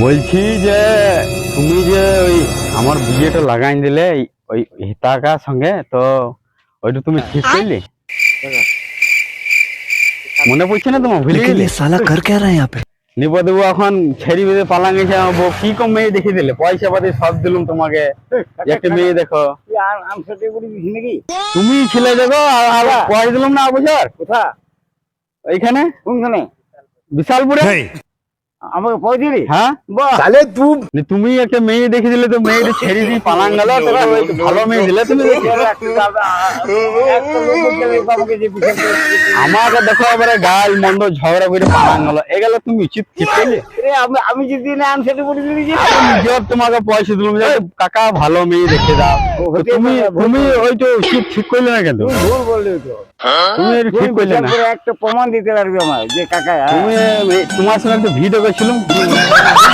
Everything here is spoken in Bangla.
বলছি যে তুমি যে ওই আমার বিয়েটা লাগাই দিলে ওই হিতাকার সঙ্গে তো ওইটা তুমি ঠিক করলি? মনে পড়ছে না তোমার ভুলে সালা কর কে রা ইয়াপে নিপদেবু এখন ছেড়ি বেঁধে পালা গেছে আমার বউ। কি কম মেয়ে দেখে দিলে? পয়সা পাতি সব দিলুম তোমাকে। একটা মেয়ে দেখো। তুমি ছেলে দেখো আর পয়সা দিলাম না বছর কোথা এইখানে কোনখানে? বিশালপুরে? আমাকে পয়সা দিলি? হ্যাঁ? যে তুমি একটা মেয়ে দেখে দিলে তো মেয়েটা ছেড়ে দিয়ে গেল ভালো মেয়ে দিলে তুমি আমাকে দেখো এবারে গাল মন্দ ঝগড়া করে পালাং গেল এগুলো তুমি উচিত ঠিক করলে? আমি আমি যদি না আম সেটা বলে দিলি যে নিজের তোমাকে পয়সা দিলাম যে কাকা ভালো মেয়ে দেখে দাও। তুমি তুমি ওই তো উচিত ঠিক করলে না কেন? ভুল বললি তো। তুমি ঠিক করলে না। একটা প্রমাণ দিতে পারবি আমার যে কাকা হ্যাঁ। তুমি তোমার সঙ্গে একটা ভিডিও diretso lang.